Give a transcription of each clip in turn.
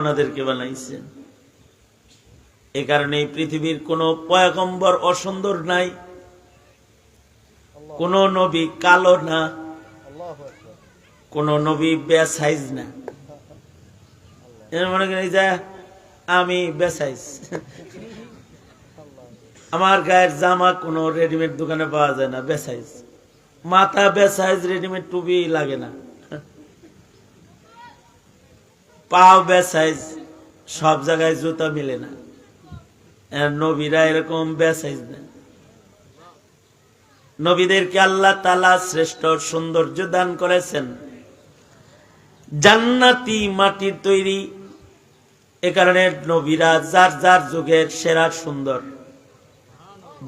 ওনাদেরকে বানাইছেন এ কারণে এই পৃথিবীর কোন পয়গম্বর অসুন্দর নাই, কোন নবী কালো না, কোন নবী বেসাইজ না। মনে করি যে আমি বেসাইজ। আমার গায়ের জামা কোনো রেডিমেড দোকানে পাওয়া যায় না, বেসাইজ। মাথা বেসাইজ, রেডিমেড টুপি লাগে না। পাও বেসাইজ সব জায়গায় জুতা মিলে না। নবীরা এরকম বেসাইজ না নবীদেরকে আল্লাহ তালা শ্রেষ্ঠ সৌন্দর্য দান করেছেন। জান্নাতি মাটির তৈরি, এ কারণে নবীরা যার যার যুগের সেরা সুন্দর,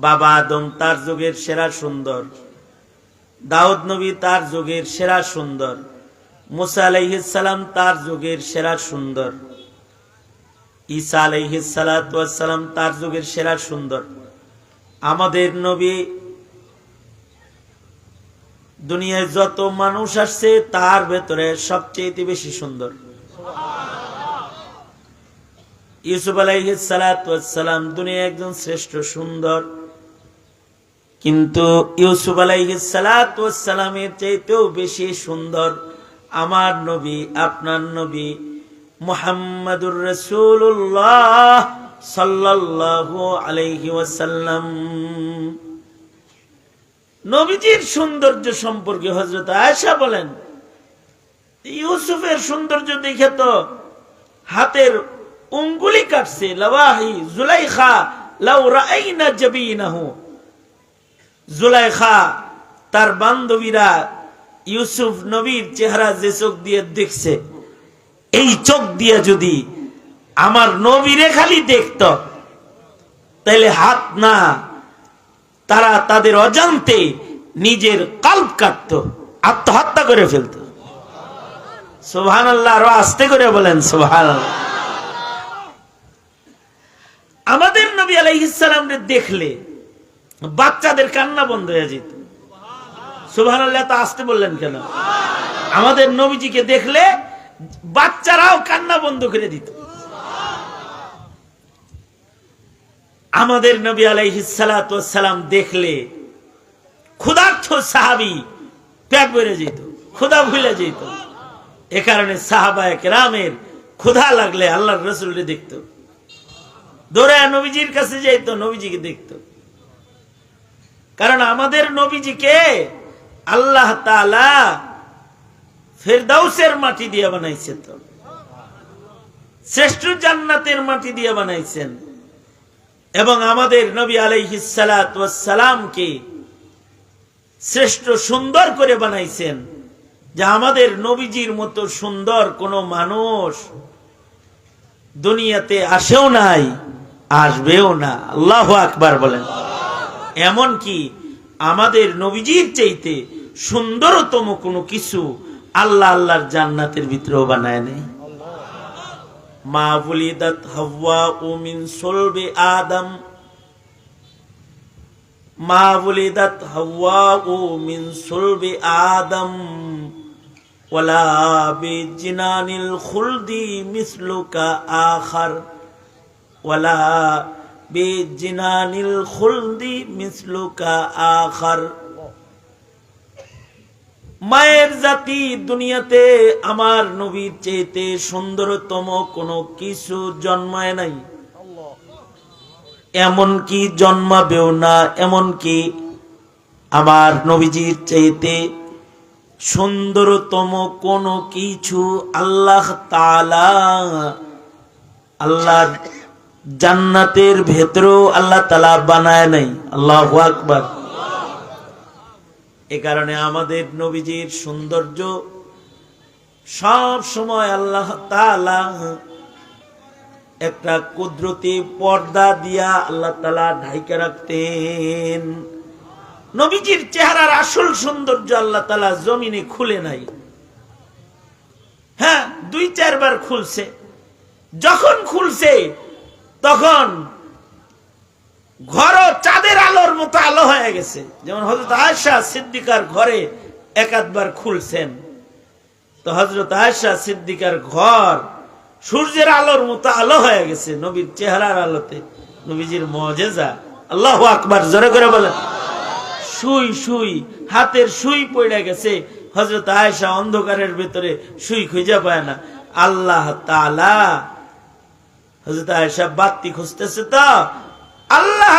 বাবা আদম তার যুগের সেরা সুন্দর, দাউদ নবী তার যুগের সেরা সুন্দর। মুসা আলাইহিসালাম তার যুগের সেরা সুন্দর। ঈসা আলাইহিসালাম তার যুগের সেরা সুন্দর। আমাদের নবী দুনিয়ায় যত মানুষ আসছে তার ভেতরে সবচেয়ে বেশি সুন্দর। ইউসুফ আলাইহিসালাম দুনিয়া একজন শ্রেষ্ঠ সুন্দর। কিন্তু ইউসুফ আলাইহিসালামের চাইতেও বেশি সুন্দর আমার নবী, আপনার নবী মুহাম্মাদুর রসুল্লাহ সাল্লাল্লাহু আলাইহি ওয়াসাল্লাম। নবীজির সৌন্দর্য সম্পর্কে হজরত আয়েশা বলেন, ইউসুফের সৌন্দর্য দেখে তো হাতের উঙ্গুলি কাটছে, লওয়াহি জুলাইখা লাউ রাআইনা জাবিনাহু। জুলাইখা তার বান্ধবীরা ইউসুফ নবীর চেহারা যে চোখ দিয়ে দেখছে, এই চোখ দিয়ে যদি আমার নবীরে খালি দেখত তাহলে হাত না, তারা তাদের অজান্তে নিজের কাল্প কাটত, আত্মহত্যা করে ফেলত। সোহান আল্লাহ আরও আস্তে করে বলেন সোহান আমাদের নবী আলাইহিসালামকে দেখলে বাচ্চাদের কান্না বন্ধ হয়ে যেত। আল্লাহ তো আসতে বললেন কেন? আমাদের নবীজিকে দেখলে বাচ্চারাও কান্না বন্ধ করে দিত। আমাদের নবী আলাইহিসালাম দেখলে ক্ষুধার্থ সাহাবি পেট বেড়ে যেত, ক্ষুধা ভুলে যেত। এ কারণে সাহাবায় রামের ক্ষুধা লাগলে আল্লাহর রসুলকে দেখত। দৌড়ায় নবীজির কাছে যেত নবীজিকে দেখত। কারণ আমাদের নবীজিকে আল্লাহ ফেরদাউসের মাটি দিয়ে বানাইছে তো। শ্রেষ্ঠ জান্নাতের মাটি দিয়ে বানাইছেন। এবং আমাদের নবী আলাইহিসালামকে শ্রেষ্ঠ সুন্দর করে বানাইছেন। যে আমাদের নবীজির মতো সুন্দর কোন মানুষ দুনিয়াতে আসেও নাই, আসবেও না। আল্লাহ আকবার বলেন। এমন কি আমাদের নবীজির চাইতে সুন্দরতম কোনো কিছু আল্লাহ আল্লাহর জান্নাতের ভিতরেও বানায় নেই মা হাওয়া আদম। মা হাওয়া আদম। খুলদি মিসলুকা আখার। ওলা বিজিনানিল খুলদি মিসলুকা আখার। মায়ের জাতি দুনিয়াতে আমার নবীর চেয়েতে সুন্দরতম কোনো কিছু জন্মায় নাই। এমন কি জন্মাবেও না এমন কি আমার নবীজির চাইতে সুন্দরতম কোনো কিছু আল্লাহ তালা আল্লাহ জান্নাতের ভেতরেও আল্লাহ তালা বানায় নাই। আল্লাহ আকবার। এ কারণে আমাদের নবীজির সৌন্দর্য সব সময় আল্লাহ একটা কুদরতি পর্দা দিয়া আল্লাহ তালা ঢাইকে রাখতেন। নবীজির চেহারার আসল সৌন্দর্য আল্লাহ তালা জমিনে খুলে নাই। হ্যাঁ দুই চারবার খুলছে। যখন খুলছে তখন ঘর চাঁদের আলোর মতো আলো হয়ে গেছে। যেমন হজরত আয়সা সিদ্দিকার ঘরে একাধবার খুলছেন। তো হজরত আয়সা সিদ্দিকার ঘর সূর্যের আলোর মতো আলো হয়ে গেছে, নবীর চেহারার আলোতে, নবীজির মজেজা। আল্লাহ আকবার, জোরে করে বলেন। সুই সুই হাতের সুই পড়ে গেছে। হজরত আয়সা অন্ধকারের ভেতরে সুই খুঁজে পায় না। আল্লাহ তালা হজরত আয়েশা বাতি খুঁজতেছে তো আল্লাহ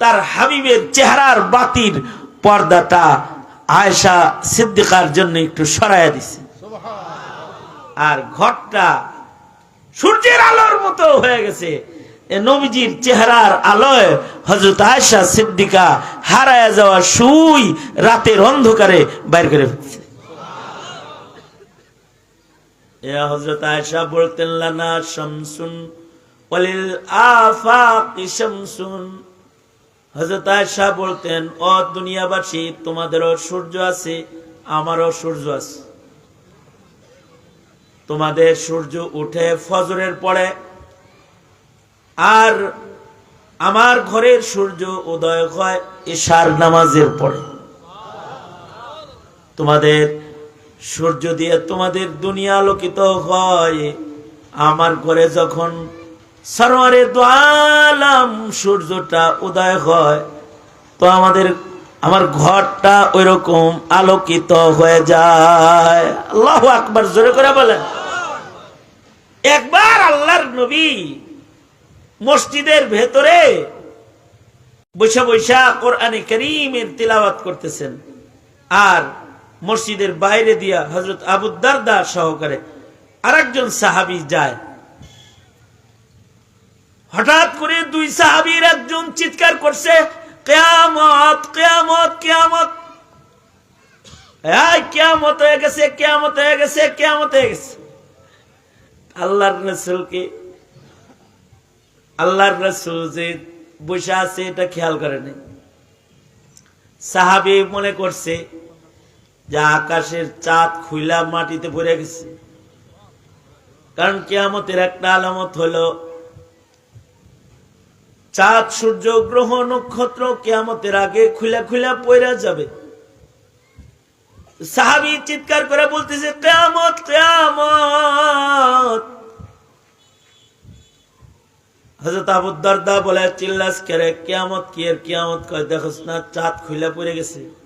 তার হাবিবের চেহারার বাতির পর্দাটা আয়েশা সিদ্দিকার জন্য একটু সরাইয়া দিছে। আর ঘরটা সূর্যের আলোর মতো হয়ে গেছে। নবীজির চেহারার আলোয় হজরত আয়সা সিদ্দিকা হারায় যাওয়া সুই রাতের অন্ধকারে বাইর করে হজরত আয়সা বলতেন, লানা শামসুন আফাকি শামসুন। বলতেন দুনিয়াবাসী, তোমাদেরও সূর্য আছে, আমারও সূর্য আছে। তোমাদের সূর্য উঠে ফজরের পরে, আর আমার ঘরের সূর্য উদয় হয় ঈশার নামাজের পরে। তোমাদের সূর্য দিয়ে তোমাদের দুনিয়া আলোকিত হয়। আমার ঘরে যখন সরোয়ারে দোয়ালাম সূর্যটা উদয় হয়, তো আমাদের, আমার ঘরটা ওই রকম আলোকিত হয়ে যায়। আল্লাহ আকবার, জোরে করে বলেন। একবার আল্লাহর নবী মসজিদের ভেতরে বৈশা বৈশা করিমের তিলাওয়াত করতেছেন। আর মসজিদের বাইরে দিয়া হজরত আবুদ্দারদা সহকারে আরেকজন সাহাবি যায়। হঠাৎ করে দুই সাহাবির একজন চিৎকার করছে, কেয়ামত কেয়ামত কেয়ামত! কেয়ামত হয়ে গেছে, কেয়ামত হয়ে গেছে, কেয়ামত হয়ে গেছে! আল্লাহর রসুলকে আল্লাহর রসুল যে বসে আছে এটা খেয়াল করেনি সাহাবি মনে করছে যে আকাশের চাঁদ খুইলা মাটিতে পড়ে গেছে। কারণ কেয়ামতের একটা আলামত হলো, চাঁদ, সূর্য, গ্রহ, নক্ষত্র কেয়ামতের আগে খুলা খুলা পয়রা যাবে। সাহাবি চিৎকার করে বলতেছে, কেয়ামত কেয়ামত! হজরত আবুদ্দারদা বলে, চিল্লাস করে, কেয়ামত কি এর? কেয়ামত কয়, দেখোস না, চাঁদ খুলে পড়ে গেছে।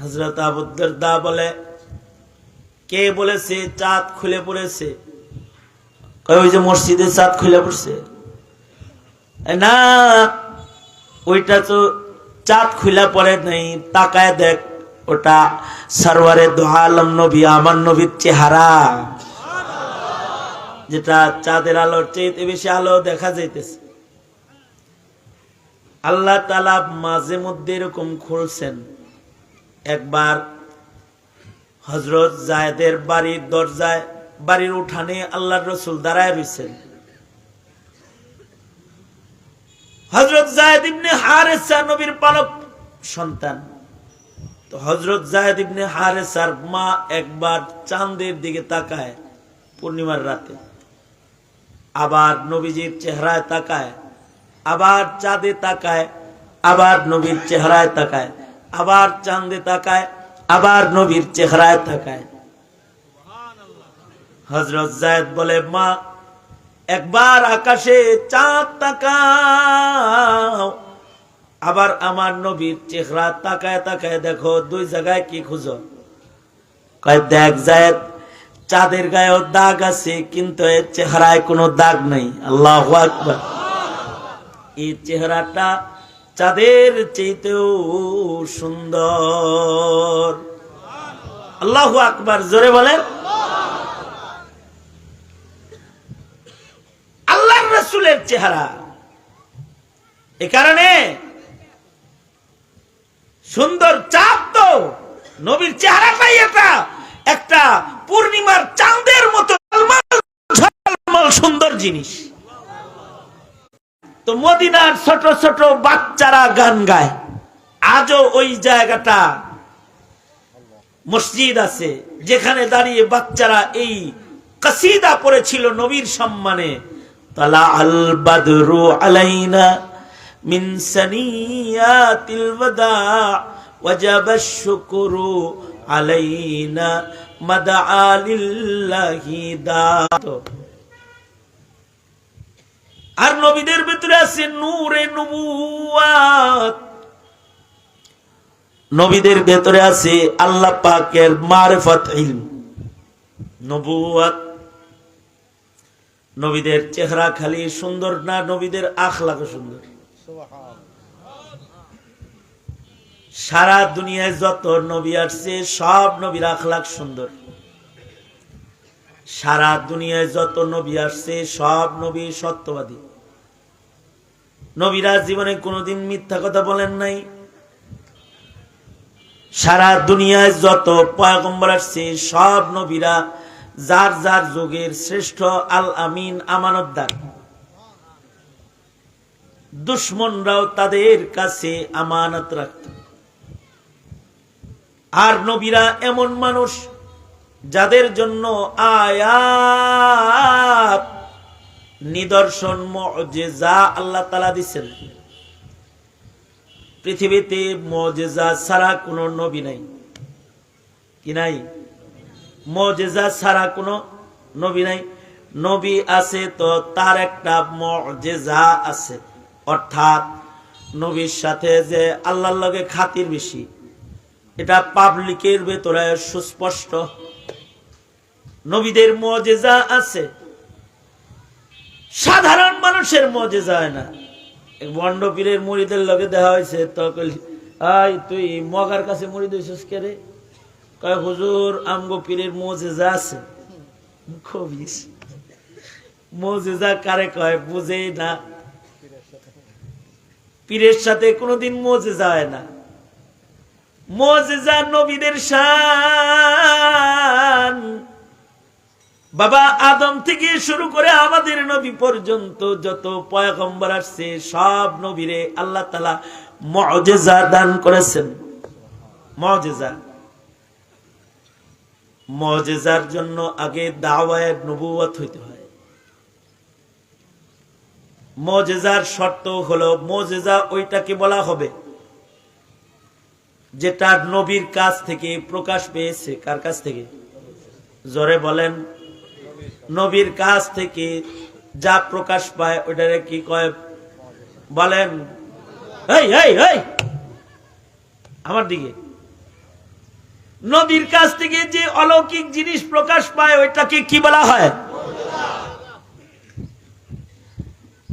হজরত আবুদ্দারদা বলে, কে বলেছে চাঁদ খুলে পড়েছে? ওই যে মসজিদে চাঁদ খুলে পড়ছে? না, ওইটা তো চাঁদ খুলা পড়ে নেই, তাকায় দেখ, ওটা সারওয়ারে দোহালম নবী, আমার নবীর চেহারা। যেটা চাঁদের আলোর চেয়ে বেশি আলো দেখা যাইতেছে। আল্লাহ তালা মাঝে মধ্যে এরকম খুলছেন। একবার হজরত জায়দের বাড়ির দরজায়, বাড়ির উঠানে আল্লাহ রসুল দাঁড়ায় রয়েছেন হজরত জায়দ ইবনে হারেসা নবীর পালক সন্তান। তো হজরত জায়দ ইবনে হারেসার মা একবার চাঁদের দিকে তাকায় পূর্ণিমার রাতে। আবার নবীজির চেহারায় তাকায়, আবার চাঁদে তাকায়, আবার নবীর চেহারায় তাকায়। আবার চাঁদে তাকায়, আবার নবীর চেহারায় তাকায়। হজরত জায়দ বলে, মা, একবার আকাশে চাঁদ তাকাও। আবার আমার নবীর চেহারা তাকায় তাকায় দেখো, দুই জায়গায় কি খুঁজো? দেখ জায়দ চাঁদের গায়েও দাগ আছে, কিন্তু এর চেহারায় কোনো দাগ নেই। আল্লাহ এই চেহারাটা চাঁদের চেয়েতেও সুন্দর। আল্লাহ আকবার, জোরে বলেন। আল্লাহ রসুলের চেহারা। এ কারণে সুন্দর চাঁদ তো নবীর চেহারাটাই এটা একটা পূর্ণিমার চাঁদের মতো সুন্দর জিনিস। তো মদিনার ছোট ছোট বাচ্চারা গান গায়। আজও ওই জায়গাটা মসজিদ আছে, যেখানে দাঁড়িয়ে বাচ্চারা এই কাসিদা পড়েছিল নবীর সম্মানে। তালা আলাইনা মিন আলাইনা মাদা আলিল্লাহি দা আর নবীদের ভিতরে আছে নূরে নবুয়াত নবীদের ভেতরে আছে আল্লাহ পাকের মারফত নবুয়াত নবীদের চেহারা খালি সুন্দর না নবীদের আখলাক সুন্দর? সারা দুনিয়ায় যত নবী আসছে, সব নবীর আখলাক সুন্দর। সারা দুনিয়ায় যত নবী আসছে, সব নবী সত্যবাদী। নবীরা জীবনে কোনোদিন মিথ্যা কথা বলেন নাই। সারা দুনিয়ায় যত পয়গম্বর আসছে, সব নবীরা যার যার যুগের শ্রেষ্ঠ আল আমিন আমানতদার। দুশ্মনরাও তাদের কাছে আমানত রাখত। আর নবীরা এমন মানুষ যাদের জন্য আয়াত নিদর্শন, মজেজা আল্লাহ তালা দিচ্ছেন পৃথিবীতে মজেজা ছাড়া কোনো নবী নাই। কি নাই? মজেজা ছাড়া কোনো নবী নাই। নবী আছে তো তার একটা মজেজা আছে। অর্থাৎ নবীর সাথে যে আল্লাহর লগে খাতির বেশি, এটা পাবলিকের ভেতরে সুস্পষ্ট। নবীদের মজেজা আছে। সাধারণ মানুষের মজে যায় না। বন্ড পীরের মুড়িদের লগে দেখা হয়েছে তো কইলি, আই তুই মগার কাছে মুড়ি দিয়েছিস কে রে? কয় হুজুর আমগো পীরের মজে যা আছে। খবিস মজেজা কারে কয় বুঝে না। পীরের সাথে কোনোদিন মজেজা হয় না। মজেজা নবীদের শান বাবা আদম থেকে শুরু করে আমাদের নবী পর্যন্ত যত পয়গম্বর আসছে, সব নবীরে আল্লাহ তালা মজেজা দান করেছেন। মজেজা মজেজার জন্য আগে দাওয়ায় নবুয়ত হইতে হয়। মজেজার শর্ত হলো মজেজা ওইটাকে বলা হবে যেটা নবীর কাছ থেকে প্রকাশ পেয়েছে। কার কাছ থেকে? জোরে বলেন। নবীর কাছ থেকে যা প্রকাশ পায়, ওইটারে কি কয়? বলেন। আমার দিকে। নবীর কাছ থেকে যে অলৌকিক জিনিস প্রকাশ পায়, ওইটাকে কি বলা হয়?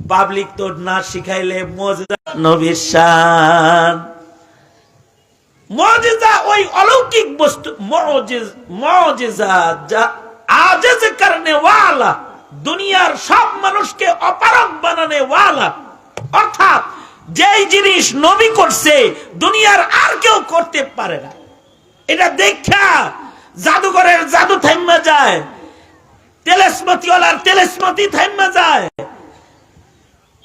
পাবলিক তো না শিখাইলে মজা নবীর শান। মজেজা ওই অলৌকিক বস্তু মজেজা যা আজেজ করনে ওয়ালা দুনিয়ার সব মানুষকে অপারক বানানে ওয়ালা অর্থাৎ, যেই জিনিস নবী করছে, দুনিয়ার আর কেউ করতে পারে না। এটা দেখা জাদুঘরের জাদু থাইমা যায়, তেলেসমতিওয়ালার তেলেসমতি থাইমা যায়।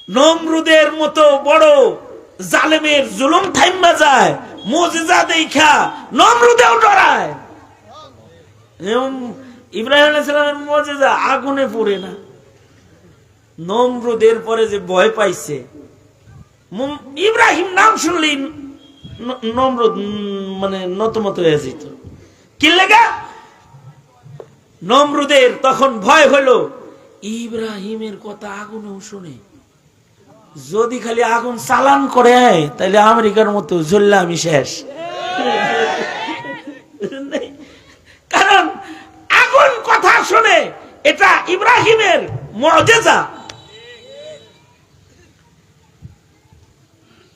নমরুদের মতো বড় জালেমের জুলুম থাইমা যায়, মজিজা দেখা নমরুদেও ডরায়। ইব্রাহিম আলাইসালামের মজেজা আগুনে পড়ে না। নমরুদের পরে যে ভয় পাইছে ইব্রাহিম নাম শুনলেই ন- নমরুদ মানে নতমত হয়ে যেত। কি লেগা? নমরুদের তখন ভয় হলো ইব্রাহিমের কথা আগুনেও শুনে। যদি খালি আগুন চালান করে তাহলে আমেরিকার মতো জ্বললে আমি শেষ। কারণ শুনে, এটা ইব্রাহিমের মজেজা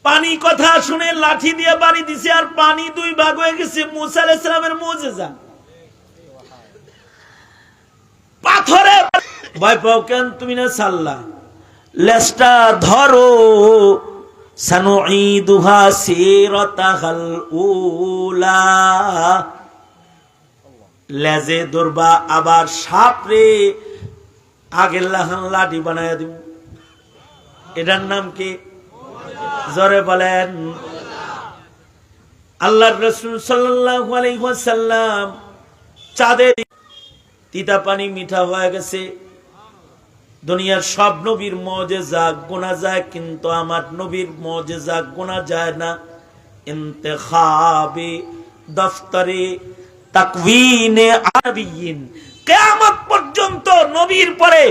পানি কথা শুনে লাঠি দিয়ে বাড়ি দিছে আর পানি দুই ভাগ হয়ে গেছে, মুসা আলাইসালামের মজেজা পাথরে পাও কেন তুমি না সাল্লা? ধরো উলা। লেজে ধরবা আবার সাপরে আগের লাঠি বানায় দিব। এটার নাম কি? জরে বলেন। আল্লাহর রসুল ওয়াসাল্লাম চাঁদের তিতা পানি মিঠা হয়ে গেছে। দুনিয়ার সব নবীর মজেজা গোনা যায়, কিন্তু আমার নবীর মজেজা গোনা যায় না। ইন্তেখাবে দফতরে তাকওয়িনে আরবিয়িন কিয়ামত পর্যন্ত নবীর পরে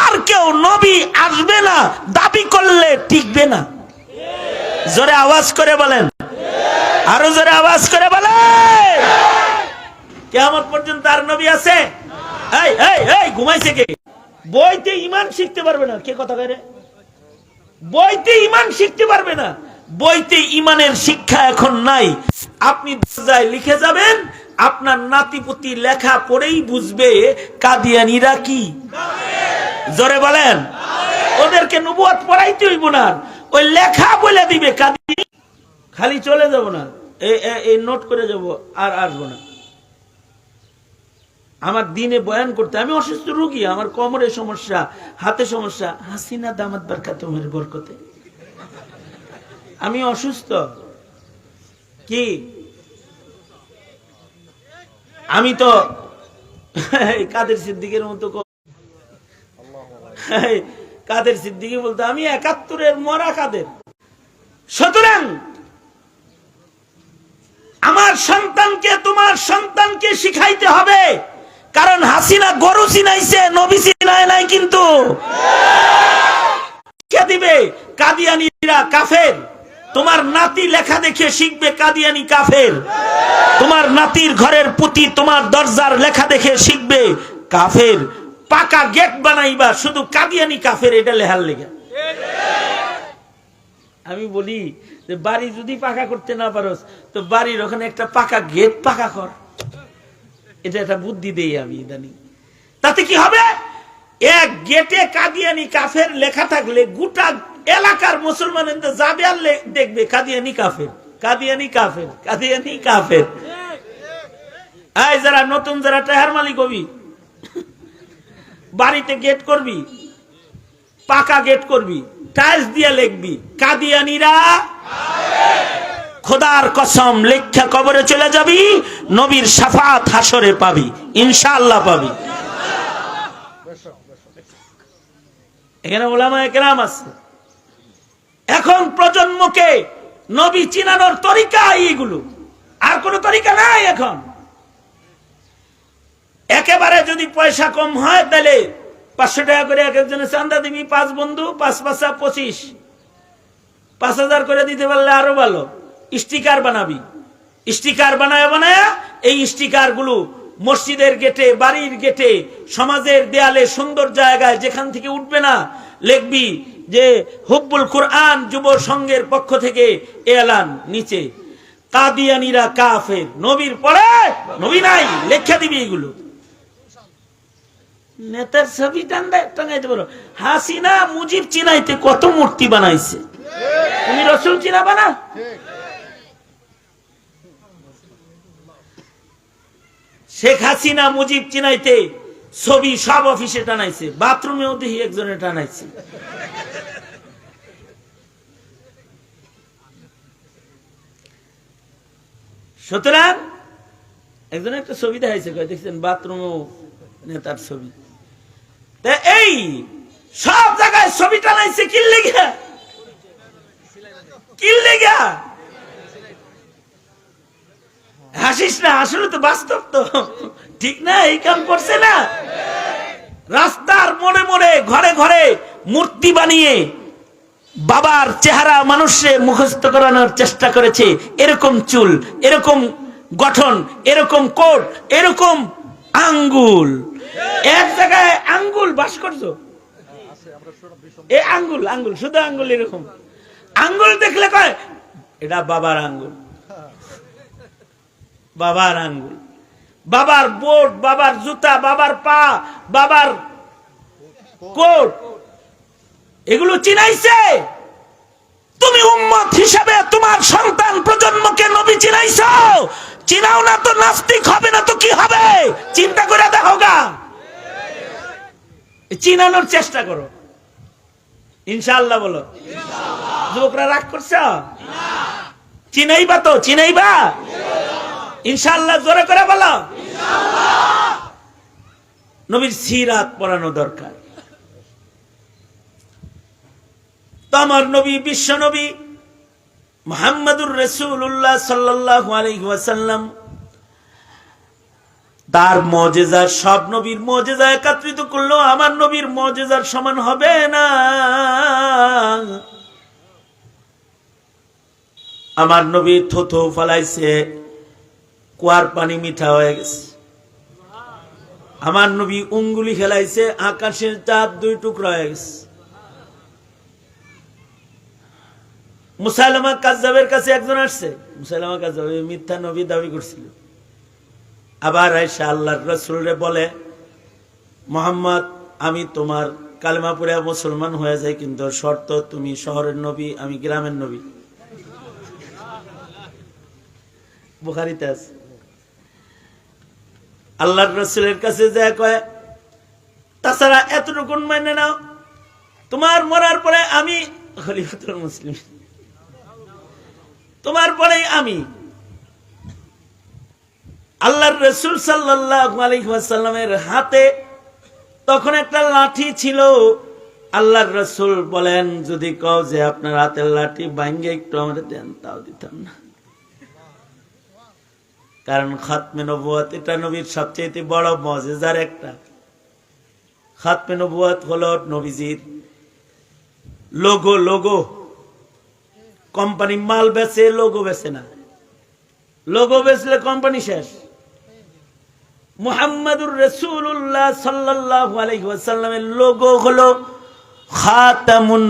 আর কেউ নবী আসবে না, দাবি করলে টিকবে না। জোরে আওয়াজ করে বলেন। আরও জোরে আওয়াজ করে বলেন। কেমন পর্যন্ত আর নবী আছে? ঘুমাইছে কে? বইতে ইমান শিখতে পারবে না। কে কথা বইতে ইমান শিখতে পারবে না। বইতে ইমানের শিক্ষা এখন নাই। আপনি লিখে যাবেন আপনার নাতিপুতি লেখা পড়েই বুঝবে কাদিয়ানিরা কি। জোরে বলেন। ওদেরকে নবুয়াত পড়াইতে হইব না। ওই লেখা বলে দিবে কাদি খালি চলে যাব না। এই নোট করে যাব, আর আসব না। আমার দিনে বয়ান করতে, আমি অসুস্থ রুগী, আমার কোমরে সমস্যা, হাতে সমস্যা। হাসিনা দামাত বারকা তোমার বরকতে। আমি অসুস্থ। কি? আমি তো কাদের সিদ্দিকের মতো কাদের সিদ্দিকি বলতো আমি একাত্তরের মরা কাদের। সুতরাং আমার সন্তানকে, তোমার সন্তানকে শিখাইতে হবে। কারণ হাসিনা গরু চিনাইছে, নবী চিনায় নাই কিন্তু। কে দিবে? কাদিয়ানিরা কাফের। তোমার নাতি লেখা দেখে শিখবে কাদিয়ানি কাফের। তোমার নাতির ঘরের পুতি তোমার দরজার লেখা দেখে শিখবে কাফের। পাকা গেট বানাইবা, শুধু কাদিয়ানি কাফের, এটা লেহার লেগে। আমি বলি যে বাড়ি যদি পাকা করতে না পারোস, তো বাড়ির ওখানে একটা পাকা গেট পাকা কর। এটা একটা বুদ্ধি দেই আমি ইদানি। তাতে কি হবে? এক গেটে কাদিয়ানি কাফের লেখা থাকলে গোটা এলাকার মুসলমান যাবে আর দেখবে, কাদিয়ানি কাফের কাদিয়ানি কাফের কাদিয়ানি কাফের। এই যারা নতুন, যারা টায়ার মালিক হবি, বাড়িতে গেট করবি, পাকা গেট করবি টাইলস দিয়ে লিখবি, কাদিয়ানিরা খোদার কসম লেখা কবরে চলে যাবি, নবীর সাফাত হাসরে পাবি, ইনশাআল্লাহ পাবি। এখানে ওলামা একরাম আছে। এখন প্রজন্মকে নবী চিনানোর তরিকা এইগুলো। আর কোন তরিকা নাই এখন। একেবারে যদি পয়সা কম হয় তাহলে পাঁচশো টাকা করে এক একজনের চান্দা দিবি, পাঁচ বন্ধু, পাঁচ পাঁচা, পঁচিশ। পাঁচ হাজার করে দিতে পারলে আরও ভালো। স্টিকার বানাবি। স্টিকার বানায় বানায় এই স্টিকারগুলো মসজিদের গেটে, বাড়ির গেটে, সমাজের দেয়ালে সুন্দর জায়গায় যেখান থেকে উঠবে না, লিখবি যে হুব্বুল কোরআন যুব সংঘের পক্ষ থেকে এলান নিচে, কাদিয়ানিরা কাফের। নবীর পরে নবী নাই, লেখা দিবি এগুলো। নেতার ছবি টাঙ্গাইতে পারো। হাসিনা মুজিব চিনাইতে কত মূর্তি বানাইছে। তুমি রসুল চিনাবা না? শেখ হাসিনা মুজিব চিনাইতে ছবি সব অফিসে টানাইছে, বাথরুমেও দেখি একজনে টানাইছে। সুতরাং একজন একটা ছবি দেখাইছে দেখছেন, বাথরুমেও নেতার ছবি। তা এই সব জায়গায় ছবি টানাইছে কি লেগে? কি লেগা? হাসিস না, আসলে তো বাস্তব তো। ঠিক না এই কাম করছে না। রাস্তার মোড়ে মোড়ে, ঘরে ঘরে মূর্তি বানিয়ে বাবার চেহারা মানুষে মুখস্থ করানোর চেষ্টা করেছে। এরকম চুল, এরকম গঠন, এরকম কোট, এরকম আঙ্গুল। এক জায়গায় আঙ্গুল ভাস্কর্য। এ আঙ্গুল আঙ্গুল, শুধু আঙ্গুল এরকম। আঙ্গুল দেখলে কয়, এটা বাবার আঙ্গুল। বাবার আঙ্গুল। বাবার বোট, বাবার জুতা, বাবার পা, বাবার কোট। এগুলো চিনাইছে? তুমি উম্মত হিসাবে তোমার সন্তান প্রজন্মকে নবী চিনাইছ? চিনাও না তো নাস্তিক হবে না তো কি হবে? চিন্তা করে দেখো গা। চিনানোর চেষ্টা করো। ইনশাআল্লাহ বলো। যুবকরা রাগ করছ? চিনাইবা তো, চিনাইবা? ইনশাআল্লাহ জোরে করে বলো নবীর সিরাত পড়ানো দরকার। তো আমার নবী, বিশ্ব নবী মোহাম্মদুর রসুল্লাহ সাল্লাহ তার মজেজার সব নবীর মজেজা একত্রিত করলেও আমার নবীর মজেজার সমান হবে না। আমার নবী থোথো ফলাইছে কুয়ার পানি মিঠা হয়ে গেছে। আমার নবী উঙ্গুলি খেলাইছে, আকাশের চাঁদ দুই টুকরা হয়ে গেছে। মুসাইলামা কাজাবের কাছে একজন আসছে। মুসাইলামা কাজাব মিথ্যা নবী দাবি করছিল। আবার বলে, মোহাম্মদ, আমি তোমার কালেমা পড়ে মুসলমান হয়ে যাই, কিন্তু শর্ত, তুমি শহরের নবী, আমি গ্রামের নবী। বুখারিতে আছে। আল্লাহর রসুলের কাছে যা কয়, তাছাড়া এতটুকু মেনে নাও, তোমার মরার পরে আমি মুসলিম। তোমার পরেই আমি। আল্লাহর রসুল সাল্লামের হাতে তখন একটা লাঠি ছিল। আল্লাহর রসুল বলেন, যদি কও যে আপনার হাতের লাঠি ভাঙ্গে, একটু আমরা দেন, তাও দিতাম না। কারণ খাতমে নবুয়াত এটা নবীর সবচেয়ে বড় মজেজার একটা। খাতমে নবুয়াত হলো নবীজির লোগো লোগো। কোম্পানি মাল বেচে, লোগো বেচে না। লোগো বেচলে কোম্পানি শেষ। মুহাম্মাদুর রসুল্লাহ সাল্লাহ আলহিহাসাল্লামের লোগো হলো খাতামুন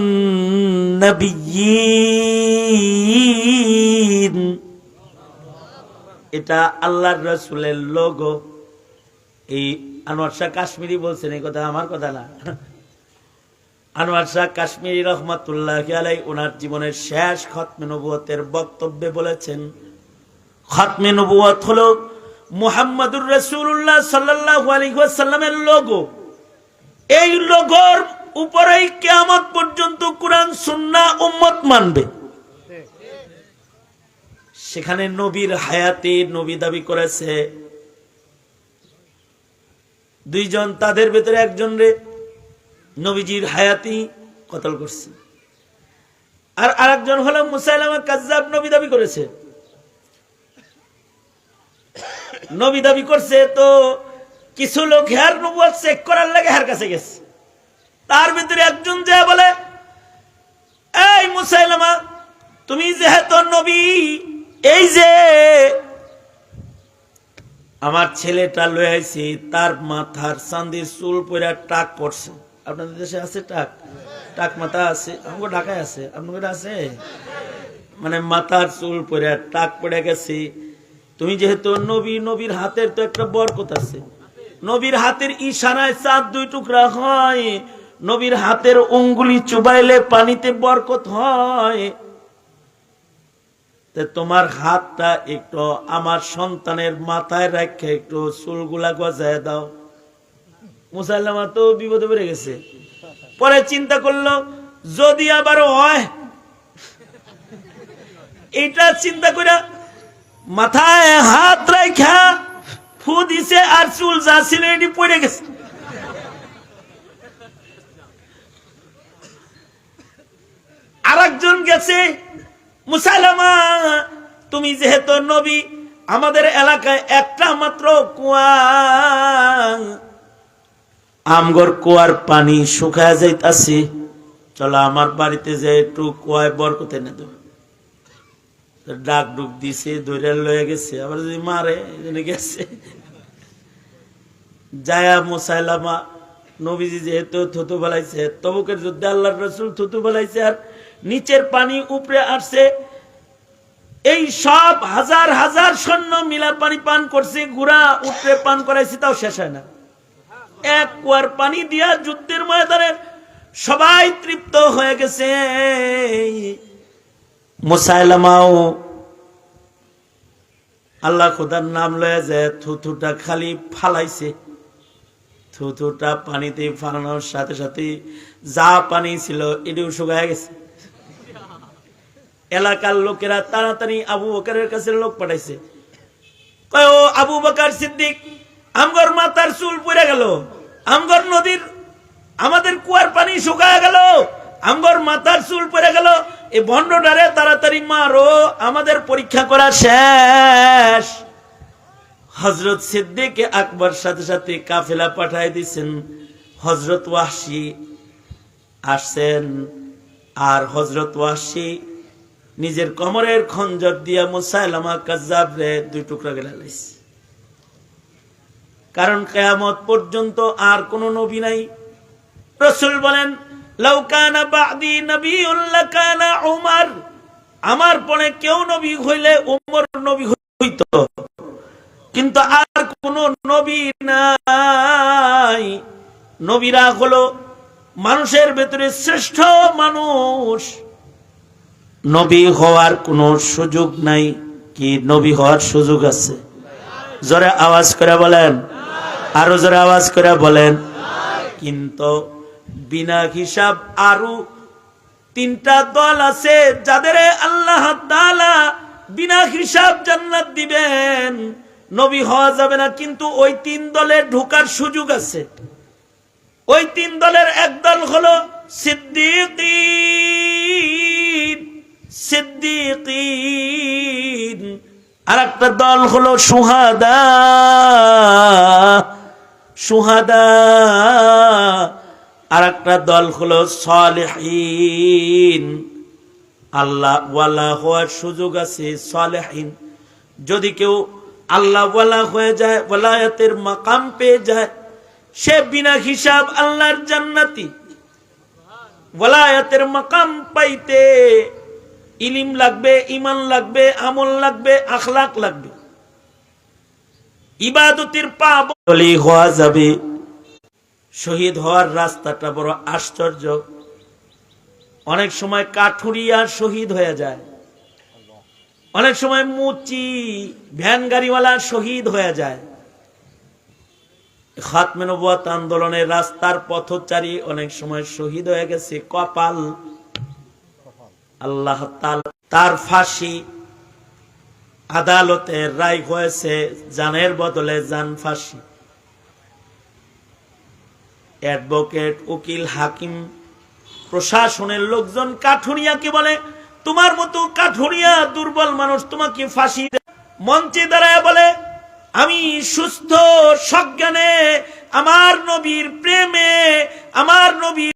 নবিয়্যিন এটা আল্লাহর রসুলের লোগো এই আনোয়ার শাহ কাশ্মীরি বলছেন, এই কথা আমার কথা না। আনোয়ার শাহ কাশ্মীরি রহমতুল্লাহ আলাই ওনার জীবনের শেষ খতমে নবুয়তের বক্তব্যে বলেছেন, খতমে নবুয়ত হলো মুহাম্মাদুর রসুল্লাহ সাল্লাহ আলিহাসাল্লামের লোগো এই লোগোর উপরেই কেয়ামত পর্যন্ত কোরআন সুন্না উম্মত মানবে। সেখানে নবীর হায়াতে নবী দাবি করেছে। দুইজন তাদের ভেতরে একজন রে নবীজির হায়াতি কতল করছে। আর আরেকজন হলো মুসাইলামা কাজ্জাব নবী দাবি করেছে। নবী দাবি করছে, তো কিছু লোক হেয়ার নবুয়াত চেক করার লাগে হেয়ার কাছে গেছে। তার ভিতরে একজন যে বলে, এই মুসাইলামা, তুমি যেহেতু নবী এই যে আমার ছেলেটা লয়ে আইছি, তার মাথার চান্দির চুল পরে টাক পড়ছে। আপনাদের দেশে আছে টাক? টাক মাথা আছে? আমাকে ঢাকায় আছে? আপনাদের আছে? মানে মাথার চুল পরে টাক পড়ে গেছে। তুমি যেহেতু নবী, নবীর হাতের তো একটা বরকত আছে। নবীর হাতের ইশারায় চাঁদ দুই টুকরা হয়। নবীর হাতের অঙ্গুলি চুবাইলে পানিতে বরকত হয়। তোমার হাতটা একটু আমার সন্তানের মাথায় রেখে, একটু চুলগুলা গজায় দাও। মুসাল্লামা তো বিপদে পড়ে গেছে। পরে চিন্তা করল, যদি আবার হয়, এটা চিন্তা করে মাথায় হাত রেখা ফু দিছে আর চুল যা ছিল এটি পড়ে গেছে। আরেকজন গেছে মুসালামা, তুমি যেহেতু নবী, আমাদের এলাকায় একটা মাত্র কুয়া। আমগর কুয়ার পানি শুকায় যাইতাছে। চলো আমার বাড়িতে যে একটু কুয়ায় বরকতে নে দেবো। ডাক ডুক দিছে ধরে লয়ে গেছে, আবার যদি মারে গেছে। জায়া মুসাইলামা, নবীজি যেহেতু থুতু বলাইছে তবুকের যুদ্ধে আল্লাহর রসুল থুতু বলাইছে আর নিচের পানি উপরে আসছে। এই সব হাজার হাজার সৈন্য মিলা পানি পান করছে, গুড়া উপরে পান করাইছে, তাও শেষ হয় না। এক কুয়ার পানি দিয়া যুদ্ধের ময়দানে সবাই তৃপ্ত হয়ে গেছে। মুসাইলামাও আল্লাহ খোদার নাম লয়ে যে থুথুটা খালি ফালাইছে। থুথুটা পানিতে ফালানোর সাথে সাথে যা পানি ছিল, এটিও শুকায় গেছে। এলাকার লোকেরা তাড়াতাড়ি আবু বকারের কাছে লোক পাঠাইছে। কয়, ও আবু বকার সিদ্দিক, আমগর মাথার চুল পড়ে গেল। আমগর নদীর, আমাদের কুয়ার পানি শুকায় গেল। আমগর মাথার চুল পড়ে গেল। এই ভণ্ডটারে তাড়াতাড়ি মারো, আমাদের পরীক্ষা করা শেষ। হজরত সিদ্দিক আকবর সাথে সাথে কাফেলা পাঠাই দিছেন। হজরত ওয়াসি আসছেন। আর হজরত ওয়াসি নিজের কমরের খঞ্জর দিয়া মুসাইলামা কাজাব রে দুই টুকরা গেলে লাইছে। কারণ কেয়ামত পর্যন্ত আর কোন নবী নাই। রসুল বলেন লাউকানা বাদি নবী উমার। আমার পরে কেউ নবী হইলে উমর নবী হইত। কিন্তু আর কোন নবী নাই। নবীরা হলো মানুষের ভেতরে শ্রেষ্ঠ মানুষ। নবী হওয়ার কোনো সুযোগ নাই। কি নবী হওয়ার সুযোগ আছে? জোরে আওয়াজ করে বলেন। আরও জোরে আওয়াজ করে বলেন। কিন্তু বিনা হিসাব আরও তিনটা দল আছে যাদের আল্লাহ বিনা হিসাব জান্নাত দিবেন। নবী হওয়া যাবে না, কিন্তু ওই তিন দলে ঢোকার সুযোগ আছে। ওই তিন দলের এক দল হলো সিদ্দিকিন সিদ্দিকিন। আর একটা দল হলো সুহাদা। সুহাদা। আর একটা দল হলো সালেহীন। আল্লাহ ওয়ালা হওয়ার সুযোগ আছে সালেহীন। যদি কেউ আল্লাহ ওয়ালা হয়ে যায়, ওয়ালায়াতের মাকাম পেয়ে যায়, সে বিনা হিসাব আল্লাহর জান্নাতি। ওয়ালায়াতের মাকাম পাইতে ইলিম লাগবে ইমান লাগবে, আমল লাগবে, আখলাক লাগবে। ইবাদতির পা বলি হওয়া যাবে। শহীদ হওয়ার রাস্তাটা বড় আশ্চর্য। অনেক সময় কাঠুরিয়া শহীদ হয়ে যায়। অনেক সময় মুচি, ভ্যান গাড়িওয়ালা শহীদ হয়ে যায়। খাতমে নবুয়াত আন্দোলনের রাস্তার পথচারী অনেক সময় শহীদ হয়ে গেছে, কপাল। আল্লাহ তার ফাঁসি আদালতের রায় হয়েছে জানের বদলে জান ফাঁসি। অ্যাডভোকেট উকিল হাকিম, প্রশাসনের লোকজন কাঠুরিয়াকে বলে, তোমার মতো কাঠুরিয়া দুর্বল মানুষ তোমাকে ফাঁসি মঞ্চে দাঁড়ায় বলে, আমি সুস্থ, সজ্ঞানে, আমার নবীর প্রেমে, আমার নবীর